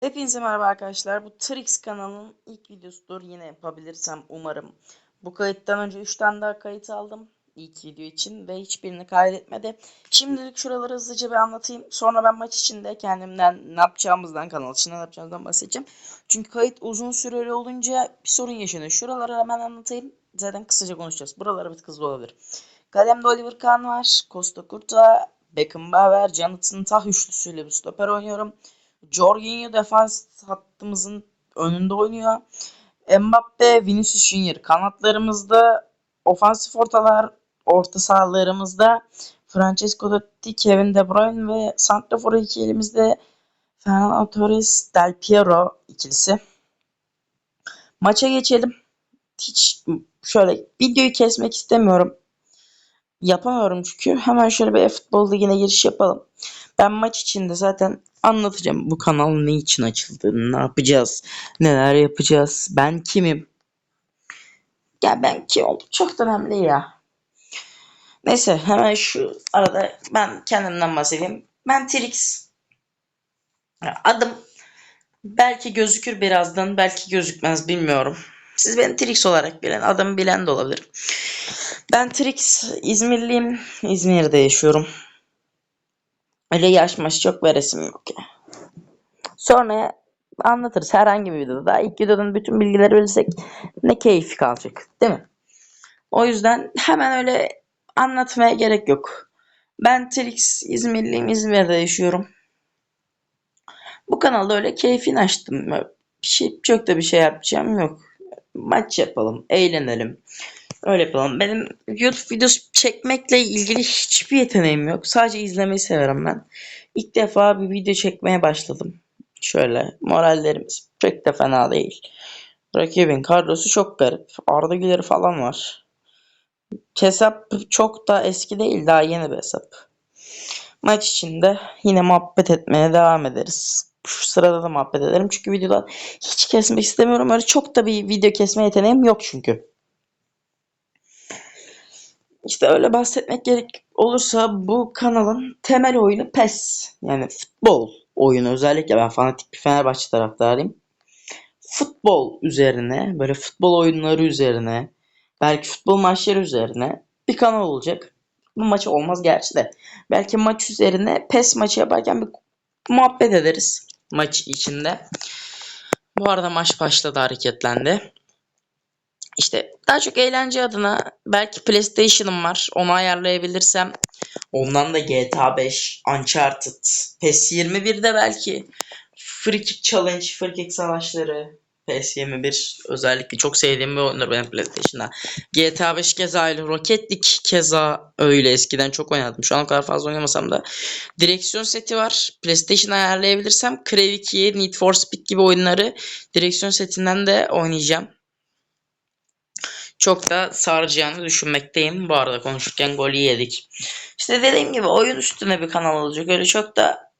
Hepinize merhaba arkadaşlar. Bu Trix kanalının ilk videosudur. Yine yapabilirsem umarım. Bu kayıttan önce 3 tane daha kayıt aldım. İlk video için ve hiçbirini kaydetmedi. Şimdilik şuraları hızlıca bir anlatayım. Sonra ben maç içinde kendimden ne yapacağımızdan, kanal içinde ne yapacağımızdan bahsedeceğim. Çünkü kayıt uzun süreli olunca bir sorun yaşanıyor. Şuraları hemen anlatayım. Zaten kısaca konuşacağız. Buraları bir tık hızlı olabilir. Kalemde Oliver Kahn var. Costa Curta, Beckenbauer, Jonathan Tah üçlüsüyle bir stoper oynuyorum. Jorginho defans hattımızın önünde oynuyor. Mbappe, Vinicius Junior kanatlarımızda, ofansif ortalar orta sahalarımızda Francesco Totti, Kevin De Bruyne ve santrafor ikilimizde Fernando Torres, Del Piero ikilisi. Maça geçelim. Hiç şöyle videoyu kesmek istemiyorum. Yapamıyorum çünkü. Hemen şöyle bir futbol ligine giriş yapalım. Ben maç içinde zaten anlatacağım bu kanal ne için açıldı, ne yapacağız, neler yapacağız, ben kimim. Ya ben kim oldum çok önemli ya. Neyse hemen şu arada ben kendimden bahsedeyim. Ben Trix. Adım belki gözükür birazdan, belki gözükmez bilmiyorum. Siz beni Trix olarak bilen, adımı bilen de olabilir. Ben Trix, İzmirliyim. İzmir'de yaşıyorum. Öyle yaş maş çok veresim yok ya. Sonra anlatırız herhangi bir videoda. Daha ilk videodan bütün bilgileri verirsek ne keyfi kalacak değil mi? O yüzden hemen öyle anlatmaya gerek yok. Ben Trix İzmirliyim. İzmir'de yaşıyorum. Bu kanalda öyle keyfini açtım. Bir şey, çok da bir şey yapacağım yok. Maç yapalım, eğlenelim. Öyle yapalım. Benim YouTube videosu çekmekle ilgili hiçbir yeteneğim yok. Sadece izlemeyi severim ben. İlk defa bir video çekmeye başladım. Şöyle morallerimiz pek de fena değil. Rakibin kadrosu çok garip. Arda Güler falan var. Hesap çok da eski değil. Daha yeni bir hesap. Maç içinde yine muhabbet etmeye devam ederiz. Şu sırada da muhabbet ederim. Çünkü videoda hiç kesmek istemiyorum. Öyle çok da bir video kesme yeteneğim yok çünkü. İşte öyle bahsetmek gerek olursa bu kanalın temel oyunu PES. Yani futbol oyunu özellikle ben fanatik bir Fenerbahçe taraftarıyım. Futbol üzerine, böyle futbol oyunları üzerine, belki futbol maçları üzerine bir kanal olacak. Bu maçı olmaz gerçi de. Belki maç üzerine PES maçı yaparken bir muhabbet ederiz maç içinde. Bu arada maç başladı hareketlendi. İşte daha çok eğlence adına belki PlayStation'ım var. Onu ayarlayabilirsem ondan da GTA 5, Uncharted, PES 21'de belki Free Kick Challenge, Free Kick Savaşları, PES 21 özellikle çok sevdiğim bir oyundur benim PlayStation'da. GTA 5 keza öyle. Rocket League keza öyle. Eskiden çok oynadım. Şu an o kadar fazla oynamasam da. Direksiyon seti var. PlayStation ayarlayabilirsem Crave 2, Need for Speed gibi oyunları direksiyon setinden de oynayacağım çok da saracağını düşünmekteyim. Bu arada konuşurken golü yedik. İşte dediğim gibi oyun üstüne bir kanal olacak. Öyle çok da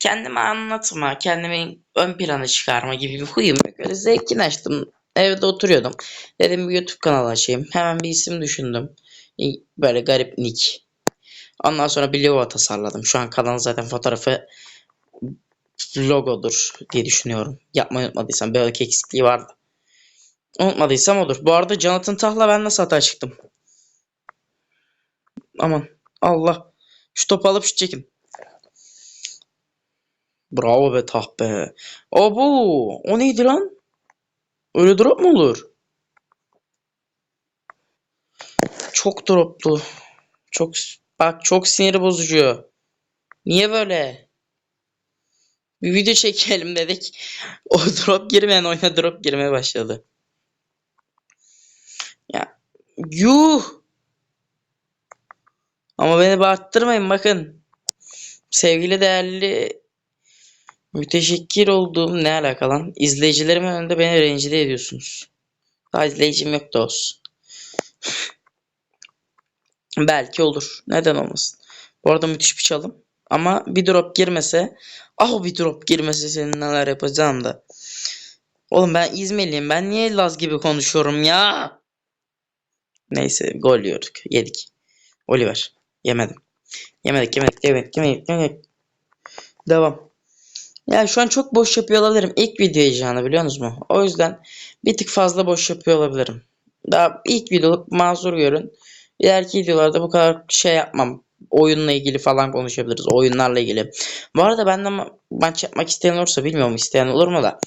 kendimi anlatma, kendimi ön plana çıkarma gibi bir huyum yok. Öyle zevkini açtım. Evde oturuyordum. Dedim bir YouTube kanalı açayım. Hemen bir isim düşündüm. Böyle garip nick. Ondan sonra bir logo tasarladım. Şu an kanalın zaten fotoğrafı logodur diye düşünüyorum. Yapmayı unutmadıysam böyle eksikliği vardı. Unutmadıysam olur. Bu arada Jonathan Tah'la ben nasıl hata çıktım? Aman. Allah. Şu topu alıp şu çekin. Bravo be Tah be. Abo. O neydi lan? Öyle drop mu olur? Çok droplu. Çok bak çok sinir bozucu. Niye böyle? Bir video çekelim dedik. O drop girmeyen oyuna drop girmeye başladı. Yuh. Ama beni bağırttırmayın bakın. Sevgili değerli müteşekkir olduğum ne alakalı İzleyicilerimin önünde beni rencide ediyorsunuz. Daha izleyicim yok da olsun. Belki olur. Neden olmasın. Bu arada müthiş bir çalım. Ama bir drop girmese ah bir drop girmese senin neler yapacağım da. Oğlum ben İzmirliyim. Ben niye Laz gibi konuşuyorum ya? Neyse gol yiyorduk. Yedik. Oliver. Yemedim. Yemedik yemedik yemedik yemedik yemedik. Devam. Yani şu an çok boş yapıyor olabilirim. İlk video heyecanı biliyor musunuz? O yüzden bir tık fazla boş yapıyor olabilirim. Daha ilk videoluk mazur görün. İleriki videolarda bu kadar şey yapmam. Oyunla ilgili falan konuşabiliriz. Oyunlarla ilgili. Bu arada benden ma- maç yapmak isteyen olursa bilmiyorum isteyen olur mu da.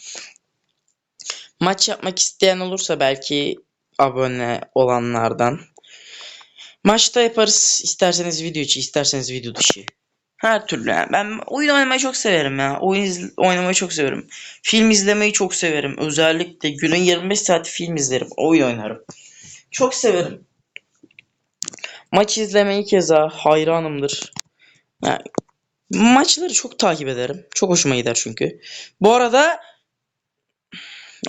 Maç yapmak isteyen olursa belki abone olanlardan. Maçta yaparız. İsterseniz video içi, isterseniz video dışı. Her türlü. yani. Ben oyun oynamayı çok severim ya. Oyun oynamayı çok severim. Film izlemeyi çok severim. Özellikle günün 25 saati film izlerim. Oyun oynarım. Çok severim. Maç izlemeyi keza hayranımdır. Yani maçları çok takip ederim. Çok hoşuma gider çünkü. Bu arada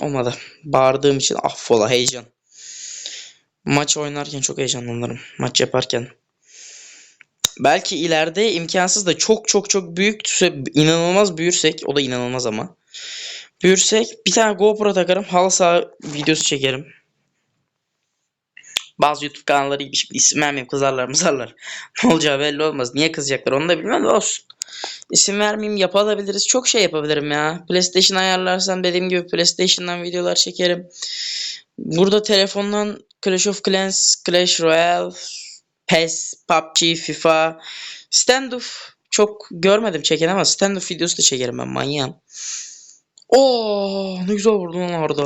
olmadı. Bağırdığım için affola heyecan. Maç oynarken çok heyecanlanırım. Maç yaparken. Belki ileride imkansız da çok çok çok büyük inanılmaz büyürsek o da inanılmaz ama. Büyürsek bir tane GoPro takarım halı saha videosu çekerim. Bazı YouTube kanalları gibi isim vermeyeyim kızarlar mızarlar. Ne olacağı belli olmaz. Niye kızacaklar onu da bilmem de olsun. İsim vermeyeyim yapabiliriz. Çok şey yapabilirim ya. PlayStation ayarlarsam dediğim gibi PlayStation'dan videolar çekerim. Burada telefondan Clash of Clans, Clash Royale, PES, PUBG, FIFA, standoff çok görmedim çeken ama standoff videosu da çekerim ben manyağım. Oo ne güzel vurdun lan orada.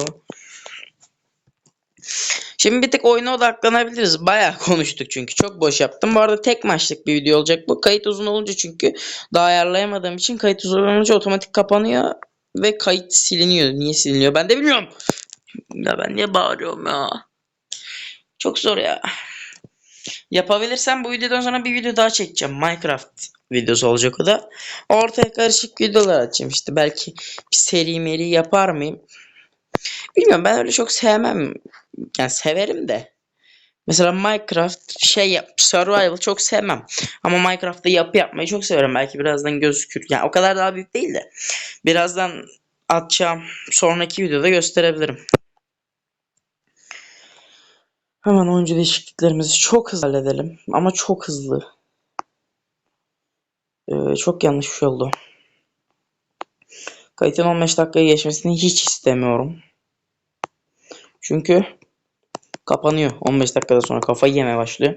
Şimdi bir tık oyuna odaklanabiliriz. Bayağı konuştuk çünkü. Çok boş yaptım. Bu arada tek maçlık bir video olacak bu. Kayıt uzun olunca çünkü daha ayarlayamadığım için kayıt uzun olunca otomatik kapanıyor ve kayıt siliniyor. Niye siliniyor ben de bilmiyorum. Ya ben niye bağırıyorum ya? Çok zor ya. Yapabilirsem bu videodan sonra bir video daha çekeceğim. Minecraft videosu olacak o da. Ortaya karışık videolar açacağım işte. Belki bir seri meri yapar mıyım? Bilmiyorum ben öyle çok sevmem. Yani severim de. Mesela Minecraft şey yap, survival çok sevmem. Ama Minecraft'ta yapı yapmayı çok severim. Belki birazdan gözükür. Yani o kadar daha büyük değil de. Birazdan atacağım sonraki videoda gösterebilirim. Hemen oyuncu değişikliklerimizi çok hızlı halledelim. Ama çok hızlı. Ee, çok yanlış bir şey oldu. Kayıtın 15 dakikaya geçmesini hiç istemiyorum. Çünkü kapanıyor. 15 dakikada sonra kafayı yemeye başlıyor.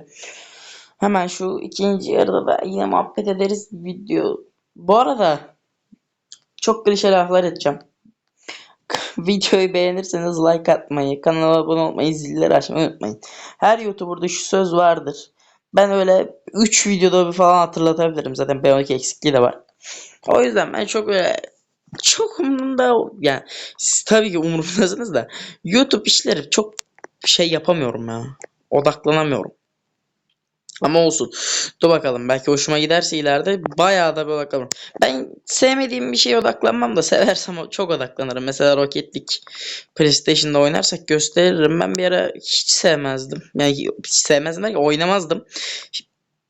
Hemen şu ikinci yarıda da yine muhabbet ederiz video. Bu arada çok klişe laflar edeceğim. Videoyu beğenirseniz like atmayı, kanala abone olmayı, zilleri açmayı unutmayın. Her YouTuber'da şu söz vardır. Ben öyle 3 videoda bir falan hatırlatabilirim. Zaten B12 eksikliği de var. O yüzden ben çok öyle çok umurumda yani siz tabii ki umurumdasınız da YouTube işleri çok şey yapamıyorum ya. Odaklanamıyorum. Ama olsun. Dur bakalım. Belki hoşuma giderse ileride bayağı da bir odaklanırım. Ben sevmediğim bir şeye odaklanmam da seversem çok odaklanırım. Mesela Rocket League PlayStation'da oynarsak gösteririm. Ben bir ara hiç sevmezdim. Yani hiç sevmezdim derken oynamazdım.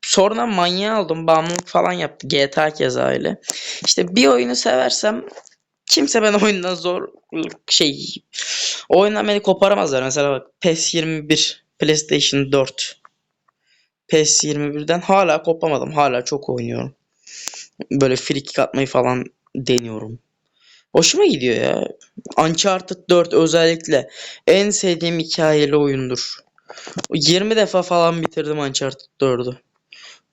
Sonra manyağı aldım. Bağımlılık falan yaptı. GTA keza öyle. İşte bir oyunu seversem kimse ben oyundan zor şey oyundan beni koparamazlar. Mesela bak PES 21 PlayStation 4 PES 21'den hala kopamadım. Hala çok oynuyorum. Böyle free kick atmayı falan deniyorum. Hoşuma gidiyor ya. Uncharted 4 özellikle en sevdiğim hikayeli oyundur. 20 defa falan bitirdim Uncharted 4'ü.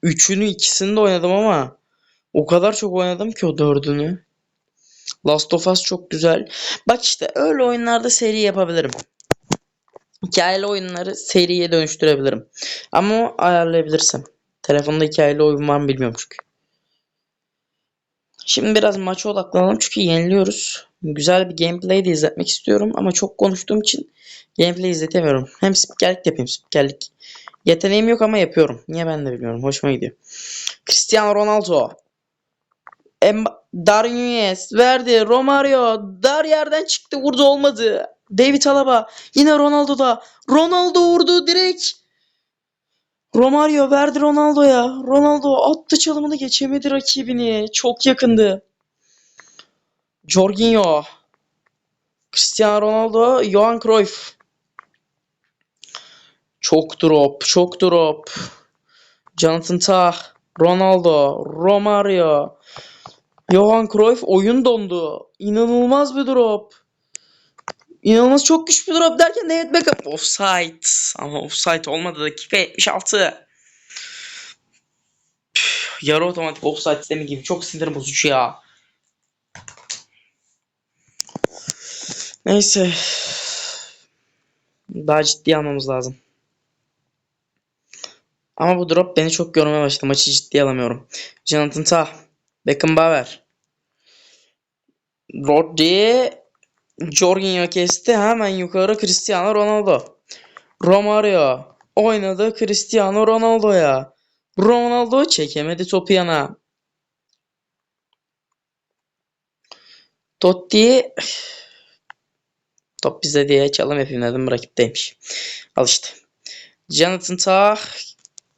Üçünü ikisini de oynadım ama o kadar çok oynadım ki o dördünü. Last of Us çok güzel. Bak işte öyle oyunlarda seri yapabilirim. Hikayeli oyunları seriye dönüştürebilirim. Ama ayarlayabilirsem. Telefonda hikayeli oyun var mı bilmiyorum çünkü. Şimdi biraz maça odaklanalım çünkü yeniliyoruz. Güzel bir gameplay de izletmek istiyorum ama çok konuştuğum için gameplay izletemiyorum. Hem spikerlik yapayım spikerlik. Yeteneğim yok ama yapıyorum. Niye ben de bilmiyorum. Hoşuma gidiyor. Cristiano Ronaldo. Darwin verdi. Romario dar yerden çıktı vurdu olmadı. David Alaba yine Ronaldo'da. Ronaldo vurdu direkt. Romario verdi Ronaldo'ya. Ronaldo attı çalımını geçemedi rakibini. Çok yakındı. Jorginho. Cristiano Ronaldo, Johan Cruyff. Çok drop, çok drop. Jonathan Tah, Ronaldo, Romario. Johan Cruyff oyun dondu. İnanılmaz bir drop. İnanılmaz çok güçlü bir drop derken David Beckham offside. Ama offside olmadı dakika 76. Püh, Yarı otomatik offside sistemi gibi çok sinir bozucu ya. Neyse. Daha ciddi almamız lazım. Ama bu drop beni çok yormaya başladı. Maçı ciddiye alamıyorum. Jonathan Tah. Beckenbauer. Rodri. Jorginho kesti. Hemen yukarı Cristiano Ronaldo. Romario. Oynadı Cristiano Ronaldo'ya. Ronaldo çekemedi topu yana. Totti. Top bizde diye çalım yapayım dedim rakipteymiş. Al işte. Jonathan Tah.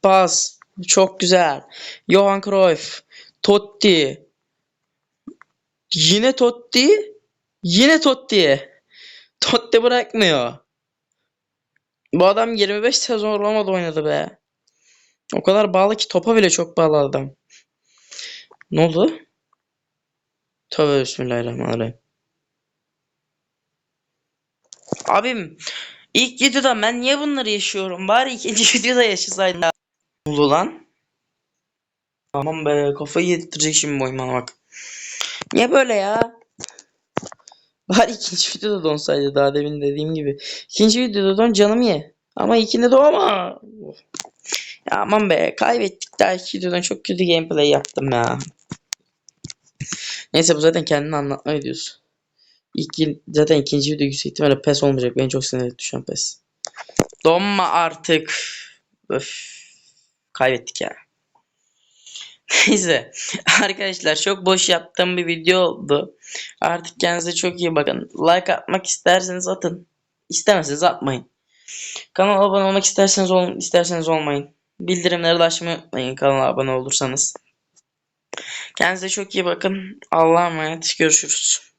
Pas. Çok güzel. Johan Cruyff. Totti. Yine Totti. Yine Totti. Totti bırakmıyor. Bu adam 25 sezon Roma'da oynadı be. O kadar bağlı ki topa bile çok bağlı adam. Ne oldu? Tövbe bismillahirrahmanirrahim. Abim ilk videoda ben niye bunları yaşıyorum? Bari ikinci videoda yaşasaydım. Ne oldu lan? Aman be kafayı yedirecek şimdi boyum bana bak. Niye böyle ya? Bari ikinci videoda donsaydı daha demin dediğim gibi. İkinci videoda don canımı ye. Ama ilkinde doğma. Of. Ya aman be kaybettik daha iki videodan çok kötü gameplay yaptım ya. Neyse bu zaten kendini anlatma videosu. İlk, zaten ikinci video yüksek ihtimalle pes olmayacak. Beni çok sinir etti şu an pes. Donma artık. Öf. Kaybettik ya. Neyse. Arkadaşlar çok boş yaptığım bir video oldu. Artık kendinize çok iyi bakın. Like atmak isterseniz atın. İstemezseniz atmayın. Kanala abone olmak isterseniz olun, isterseniz olmayın. Bildirimleri de açmayı unutmayın kanala abone olursanız. Kendinize çok iyi bakın. Allah'a emanet. Görüşürüz.